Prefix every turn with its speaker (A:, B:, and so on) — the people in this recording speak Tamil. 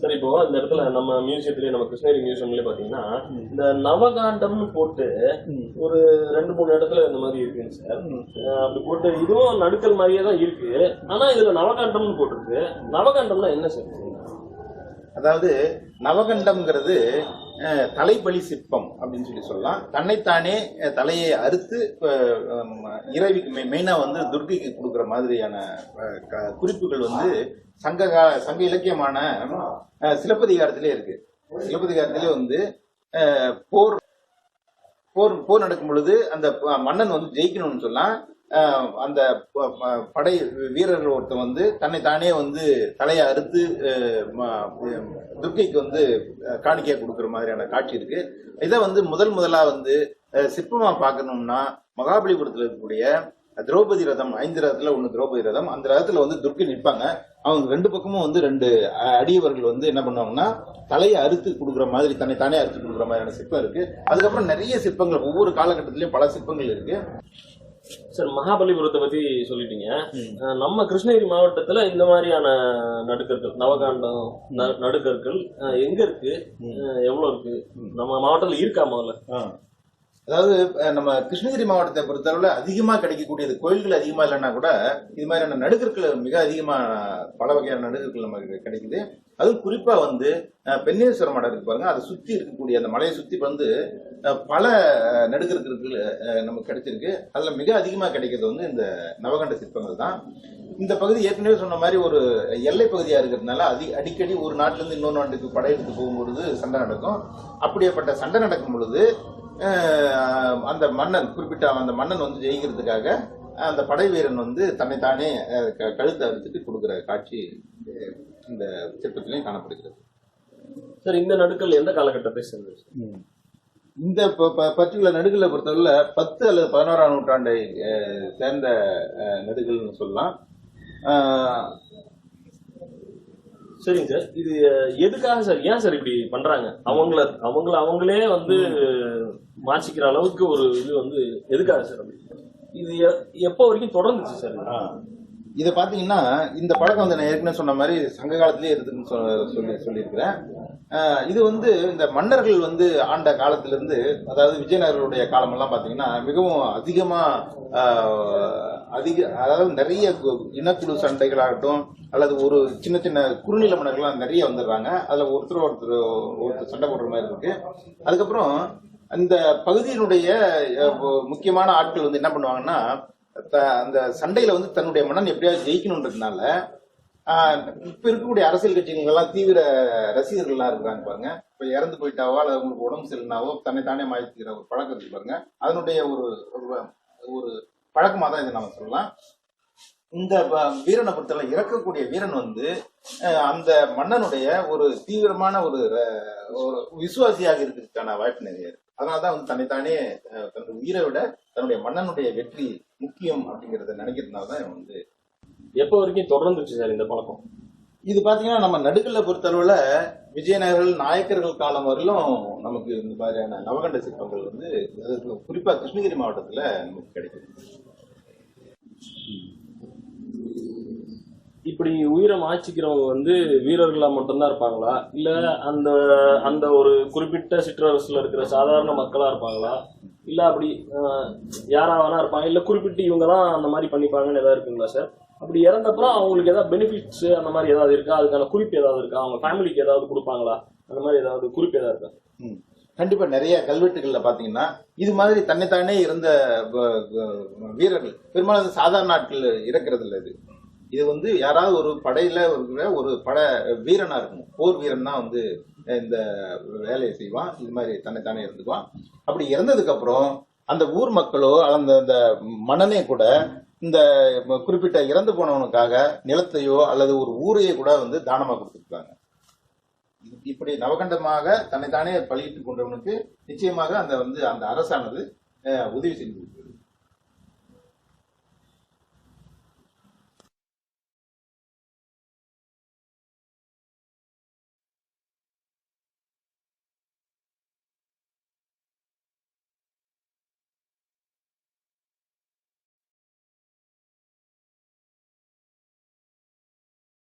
A: சார் இப்போ அந்த இடத்துல நம்ம மியூசியத்திலே நம்ம கிருஷ்ணகிரி மியூசியம்லயே பாத்தீங்கன்னா இந்த நவகாண்டம்னு போட்டு ஒரு ரெண்டு மூணு இடத்துல இந்த மாதிரி இருக்குங்க சார். அப்படி போட்டு இதுவும் நடுக்கல் மாதிரியே தான் இருக்கு. ஆனா இதுல நவகாண்டம்னு போட்டிருக்கு. நவகாண்டம்னா என்ன சார்?
B: அதாவது நவகண்டம்ங்கிறது தலைபலி சிற்பம் அப்படின்னு சொல்லி சொல்லலாம். தன்னைத்தானே தலையை அறுத்து அஹ், ஹம், இறைவிக்கு மெயினாக வந்து துர்கைக்கு கொடுக்குற மாதிரியான க- குறிப்புகள் வந்து சங்க சங்க இலக்கியமான சிலப்பதிகாரத்திலே இருக்கு. சிலப்பதிகாரத்திலே வந்து போர் போர் போர் நடக்கும் பொழுது அந்த மன்னன் வந்து ஜெயிக்கணும்னு சொன்னா அந்த ப- ப- படை வீரர்கள் ஒருத்தன் வந்து தன்னை தானே வந்து தலையை அறுத்து ம- துர்க்கைக்கு வந்து காணிக்கையா கொடுக்குற மாதிரியான காட்சி இருக்கு. இதை வந்து முதல் முதலா வந்து சிற்பமா பார்க்கணும்னா மகாபலிபுரத்தில் இருக்கக்கூடிய திரௌபதி ரதம் ஐந்து ரதத்துல ஒண்ணு திரௌபதி ரதம். அந்த ரதத்துல வந்து துர்க்கை நிற்பாங்க. அவங்க ரெண்டு பக்கமும் வந்து ரெண்டு அடியவர்கள் வந்து என்ன பண்ணுவாங்கன்னா தலையை அறுத்து கொடுக்குற மாதிரி தன்னை தானே அறுத்து கொடுக்குற மாதிரியான சிற்பம் இருக்கு. அதுக்கப்புறம் நிறைய சிற்பங்கள் ஒவ்வொரு காலகட்டத்திலயும் பல சிற்பங்கள் இருக்கு.
A: சார் மகாபலிபுரத்தை பத்தி சொல்லிட்டீங்க. நம்ம கிருஷ்ணகிரி மாவட்டத்துல இந்த மாதிரியான நடுக்கற்கள் நவகாண்டம் நடுக்கற்கள் எங்க இருக்கு? எவ்வளவு இருக்கு? நம்ம மாவட்டத்துல இருக்கா முதல்ல?
B: அதாவது நம்ம கிருஷ்ணகிரி மாவட்டத்தை பொறுத்தளவுல அதிகமா கிடைக்கக்கூடியது கோயில்கள் அதிகமா இல்லைன்னா கூட இது மாதிரியான நடுக்கற்கள் மிக அதிகமா பல வகையான நடுக்கற்கள் நமக்கு கிடைக்குது. அதுவும் குறிப்பா வந்து அஹ், பெண்ணேஸ்வரம் மடம் இருக்கு பாருங்க. அதை சுத்தி இருக்கக்கூடிய அந்த மலையை சுத்தி வந்து பல நடுக்கற்கள் நமக்கு கிடைச்சிருக்கு. அதுல மிக அதிகமா கிடைக்கிறது வந்து இந்த நவகண்ட சிற்பங்கள் தான். இந்த பகுதி ஏற்கனவே சொன்ன மாதிரி ஒரு எல்லை பகுதியா இருக்கிறதுனால அதி அடிக்கடி ஒரு நாட்டிலருந்து இன்னொரு நாட்டுக்கு படையெடுத்து போகும்பொழுது சண்டை நடக்கும். அப்படியேப்பட்ட சண்டை நடக்கும் பொழுது அந்த மன்னன் குறிப்பிட்ட அந்த மன்னன் வந்து ஜெயிக்கிறதுக்காக அந்த படை வீரன் வந்து தன்னைத்தானே கழுத்தை அறுத்துட்டு கொடுக்குற காட்சி இந்த சிற்பத்திலையும் காணப்படுகிறது.
A: சார் இந்த நடுக்கல் எந்த காலகட்டத்தை சேர்ந்தது? சார்?
B: இந்த பர்டிகுலர் நடுகளை பொறுத்தவரையில பத்து அல்லது பதினோராம் நூற்றாண்டை சேர்ந்த நடுகள்னு சொல்லலாம்.
A: சரிங்க சார். இது எதுக்காக சார்? ஏன் சார் இப்படி பண்றாங்க? அவங்கள அவங்கள அவங்களே வந்து மாச்சிக்கிற அளவுக்கு ஒரு இது வந்து எதுக்காக சார் அப்படி? இது எப்போ வரைக்கும் தொடர்ந்துச்சு சார் இது?
B: இதை பார்த்தீங்கன்னா இந்த பழக்கம் வந்து நான் ஏற்கனவே சொன்ன மாதிரி சங்க காலத்திலே இருக்குதுன்னு சொ- சொல்லி சொல்லியிருக்கிறேன். இது வந்து இந்த மன்னர்கள் வந்து ஆண்ட காலத்திலிருந்து அதாவது விஜயநகர்களுடைய காலமெல்லாம் பார்த்தீங்கன்னா மிகவும் அதிகமாக அதிக அதாவது நிறைய கு- இனக்குழு சண்டைகளாகட்டும் அல்லது ஒரு சின்ன சின்ன குறுநில மன்னர்கள்லாம் நிறைய வந்துடுறாங்க. அதில் ஒருத்தர் ஒருத்தர் ஒருத்தர் சண்டை போடுற மாதிரி இருக்கு. அதுக்கப்புறம் அந்த பகுதியினுடைய முக்கியமான ஆட்கள் வந்து என்ன பண்ணுவாங்கன்னா த- அந்த சண்டையில வந்து தன்னுடைய மன்னன் எப்படியாவது ஜெயிக்கணுன்றதுனால இப்ப இருக்கக்கூடிய அரசியல் கட்சிகள் எல்லாம் தீவிர ரசிகர்கள்லாம் இருக்கிறாங்க பாருங்க. இப்ப இறந்து போயிட்டாவோ அல்லது அவங்களுக்கு உடம்பு சரியில்லைனாவோ தன்னை தானே மாய்ச்சிக்கிற ஒரு பழக்கம் இருக்கு பாருங்க. அதனுடைய ஒரு ஒரு- ஒரு பழக்கமா தான் இதை நம்ம சொல்லலாம். இந்த வீரனை பொறுத்தவரை இறக்கக்கூடிய வீரன் வந்து அந்த மன்னனுடைய ஒரு தீவிரமான ஒரு ஒரு விசுவாசியாக இருக்கிறதுக்கான வாய்ப்பு நிறைய இருக்கு. அதனாலதான் வந்து தன்னைத்தானே தன்னுடைய உயிரை விட தன்னுடைய மன்னனுடைய வெற்றி முக்கியம் அப்படிங்கறத நினைக்கிறதுனால தான் இவன் வந்து
A: எப்போ வரைக்கும் தொடர்ந்துச்சு சார் இந்த பழக்கம்?
B: இது பாத்தீங்கன்னா நம்ம நடுக்கல்ல பொறுத்தளவுல விஜயநகர்கள் நாயக்கர்கள் காலம் வரையிலும் நமக்கு இந்த மாதிரியான நவகண்ட சிற்பங்கள் வந்து குறிப்பா கிருஷ்ணகிரி மாவட்டத்துல நமக்கு கிடைக்குது.
A: இப்படி உயிரை மாய்ச்சிக்கிறவங்க வந்து வீரர்களா மட்டும்தான் இருப்பாங்களா? இல்ல அந்த அந்த ஒரு குறிப்பிட்ட சிற்றரசுல இருக்கிற சாதாரண மக்களா இருப்பாங்களா? இல்ல அப்படி யாராவதுனா யாரா வேணா இருப்பாங்க. இல்ல குறிப்பிட்டு இவங்க தான் அந்த மாதிரி பண்ணிப்பாங்கன்னு ஏதாவது இருக்குங்களா சார்? அப்படி இறந்தப்புறம் அவங்களுக்கு ஏதாவது பெனிஃபிட்ஸ் அந்த மாதிரி ஏதாவது இருக்கா? அதுக்கான குறிப்பு ஏதாவது இருக்கா? அவங்க ஃபேமிலிக்கு ஏதாவது கொடுப்பாங்களா? அந்த மாதிரி ஏதாவது குறிப்பு ஏதாவது இருக்கா?
B: ம். கண்டிப்பா நிறைய கல்வெட்டுகள்ல பாத்தீங்கன்னா இது மாதிரி தன்னைத்தானே இருந்த வீரர்கள். பெரும்பாலும் சாதாரண நாட்கள் இறக்குறது இல்லை இது. இது வந்து யாராவது ஒரு படையில இருக்கிற ஒரு பட வீரனா இருக்கணும். போர் வீரன் தான் வந்து இந்த வேலையை செய்வான். இது மாதிரி தன்னைத்தானே இருந்துக்குவான். அப்படி இறந்ததுக்கு அப்புறம் அந்த ஊர் மக்களோ அந்த அந்த மன்னனே கூட இந்த குறிப்பிட்ட இறந்து போனவனுக்காக நிலத்தையோ அல்லது ஒரு ஊரையே கூட வந்து தானமா கொடுத்துருக்காங்க. இப்படி நவகண்டமாக தன்னைத்தானே பலியிட்டுக் கொண்டவனுக்கு நிச்சயமாக அந்த வந்து அந்த அரசானது உதவி செய்து கொடுக்குறது.